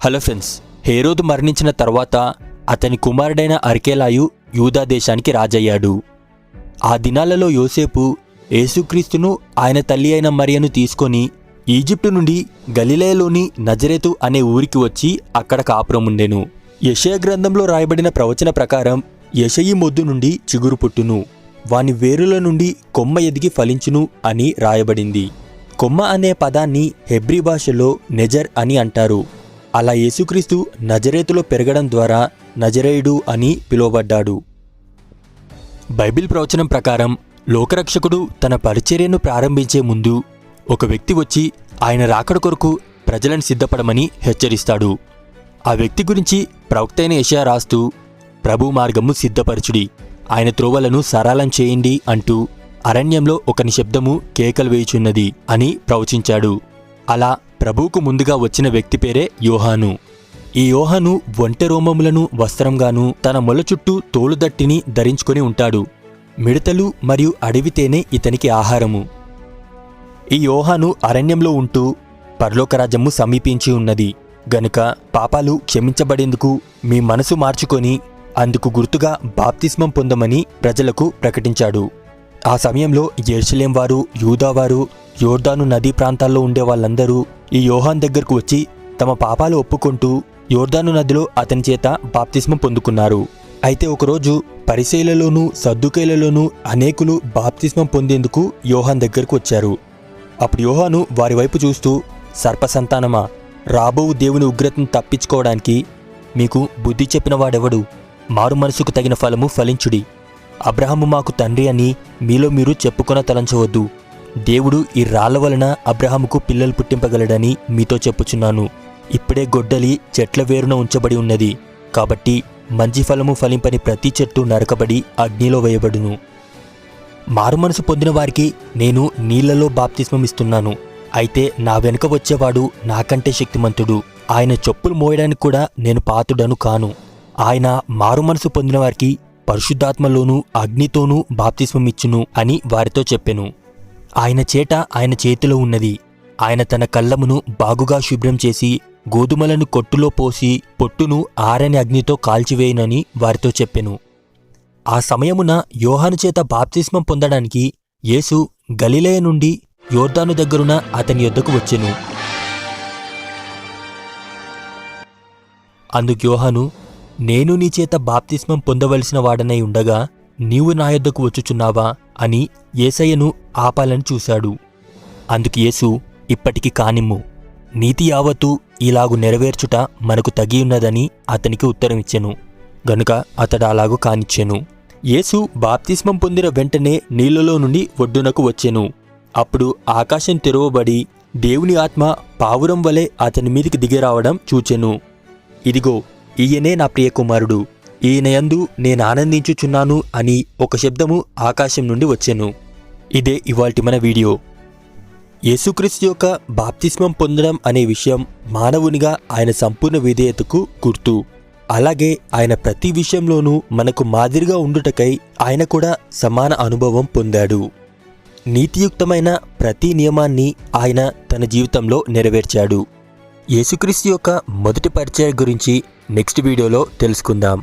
Hello friends హేరోదు మరణించిన తర్వాత అతని కుమారుడైన అర్కేలాయు యూదా దేశానికి రాజయ్యాడు. ఆ దినాలలో యోసేపు యేసుక్రీస్తును ఆయన తల్లి అయిన మరియను తీసుకొని ఈజిప్టు నుండి గలిలయలోని నజరేతు అనే ఊరికి వచ్చి అక్కడ కాపురముండెను యషయ గ్రంథంలో రాయబడిన ప్రవచన ప్రకారం యషయి మొద్దు నుండి చిగురు పుట్టును వాని వేరుల నుండి కొమ్మ ఎదిగి ఫలించును అని రాయబడింది. కొమ్మ అనే పదాన్ని హెబ్రీ భాషలో నెజర్ అని అంటారు. అలా యేసుక్రీస్తు నజరేతులో పెరగడం ద్వారా నజరేయుడు అని పిలువబడ్డాడు. బైబిల్ ప్రవచనం ప్రకారం లోకరక్షకుడు తన పరిచర్యను ప్రారంభించే ముందు ఒక వ్యక్తి వచ్చి ఆయన రాకడ కొరకు ప్రజలను సిద్ధపడమని హెచ్చరిస్తాడు. ఆ వ్యక్తి గురించి ప్రవక్తైన యషయా రాస్తూ ప్రభు మార్గము సిద్ధపరచుడి ఆయన త్రోవలను సరళం చేయండి అంటూ అరణ్యంలో ఒక నిశ్శబ్దము కేకలు వేయుచున్నది అని ప్రవచించాడు. అలా ప్రభువుకు ముందుగా వచ్చిన వ్యక్తి పేరే యోహాను. ఈ యోహాను ఒంటె రోమములను వస్త్రంగాను తన మొల చుట్టూ తోలుదట్టిని ధరించుకొని ఉంటాడు. మిడతలు మరియు అడవితేనే ఇతనికి ఆహారము. ఈ యోహాను అరణ్యంలో ఉంటూ పరలోకరాజ్యము సమీపించి ఉన్నది. గనుక పాపాలు క్షమించబడేందుకు మీ మనసు మార్చుకొని అందుకు గుర్తుగా బాప్తిస్మం పొందమని ప్రజలకు ప్రకటించాడు. ఆ సమయంలో యెరూషలేం వారు యూదావారు యోర్దాను నదీ ప్రాంతాల్లో ఉండే వాళ్ళందరూ ఈ యోహాన్ దగ్గరకు వచ్చి తమ పాపాలు ఒప్పుకుంటూ యోర్దాను నదిలో అతని చేత బాప్తిస్మం పొందుకున్నారు. అయితే ఒకరోజు పరిశైలలోనూ సర్దుకేలలోనూ అనేకులు బాప్తిస్మం పొందేందుకు యోహాన్ దగ్గరకు వచ్చారు. అప్పుడు యోహాను వారి వైపు చూస్తూ సర్పసంతానమా రాబో దేవుని ఉగ్రతను తప్పించుకోవడానికి మీకు బుద్ధి చెప్పిన వాడెవడు? మారు మనసుకు తగిన ఫలము ఫలించుడి. అబ్రహము మాకు తండ్రి అని మీలో మీరు చెప్పుకొన తలంచవద్దు దేవుడు ఈ రాళ్ళ వలన అబ్రహాముకు పిల్లలు పుట్టింపగలడని మీతో చెప్పుచున్నాను. ఇప్పుడే గొడ్డలి చెట్ల వేరున ఉంచబడి ఉన్నది. కాబట్టి మంచి ఫలము ఫలింపని ప్రతి చెట్టు నరకబడి అగ్నిలో వేయబడును. మారుమనసు పొందిన వారికి నేను నీళ్ళలో బాప్తిస్మం ఇస్తున్నాను. అయితే నా వెనుక వచ్చేవాడు నాకంటే శక్తిమంతుడు. ఆయన చెప్పులు మోయడానికి కూడా నేను పాతుడను కాను. ఆయన మారుమనసు పొందిన వారికి పరిశుద్ధాత్మలోనూ అగ్నితోనూ బాప్తిస్మమిచ్చును అని వారితో చెప్పెను. ఆయన చేట ఆయన చేతిలో ఉన్నది. ఆయన తన కళ్ళమును బాగుగా శుభ్రం చేసి గోధుమలను కొట్టులో పోసి పొట్టును ఆరని అగ్నితో కాల్చివేయునని వారితో చెప్పెను. ఆ సమయమున యోహాను చేత బాప్తిస్మం పొందడానికి యేసు గలిలయ నుండి యోర్దాను దగ్గరున అతని యొద్దకు వచ్చెను. అందుకు యోహాను నేను నీ చేత బాప్తిస్మం పొందవలసిన వాడనై ఉండగా నీవు నా యొద్దకు వచ్చుచున్నావా? అని ఏసయ్యను ఆపాలని చూశాడు. అందుకు యేసు ఇప్పటికి కానిమ్ము. నీతి యావత్తు ఇలాగు నెరవేర్చుట మనకు తగియున్నదని అతనికి ఉత్తరమిచ్చెను. గనుక అతడు అలాగు కానిచ్చెను. యేసు బాప్తిస్మం పొందిన వెంటనే నీళ్ళలో నుండి ఒడ్డునకు వచ్చెను. అప్పుడు ఆకాశం తెరవబడి దేవుని ఆత్మ పావురం వలె అతని మీదికి దిగిరావడం చూచెను. ఇదిగో ఈయనే నా ప్రియకుమారుడు. ఈయనయందు నేను ఆనందించుచున్నాను అని ఒక శబ్దము ఆకాశం నుండి వచ్చెను. ఇదే ఇవాల్టి మన వీడియో. యేసుక్రీస్తు యొక్క బాప్తిస్మం పొందడం అనే విషయం మానవునిగా ఆయన సంపూర్ణ విధేయతకు గుర్తు. అలాగే ఆయన ప్రతి విషయంలోనూ మనకు మాదిరిగా ఉండుటకై ఆయన కూడా సమాన అనుభవం పొందాడు. నీతియుక్తమైన ప్రతి నియమాన్ని ఆయన తన జీవితంలో నెరవేర్చాడు. యేసుక్రీస్తు యొక్క మొదటి పరిచయం గురించి నెక్స్ట్ వీడియోలో తెలుసుకుందాం.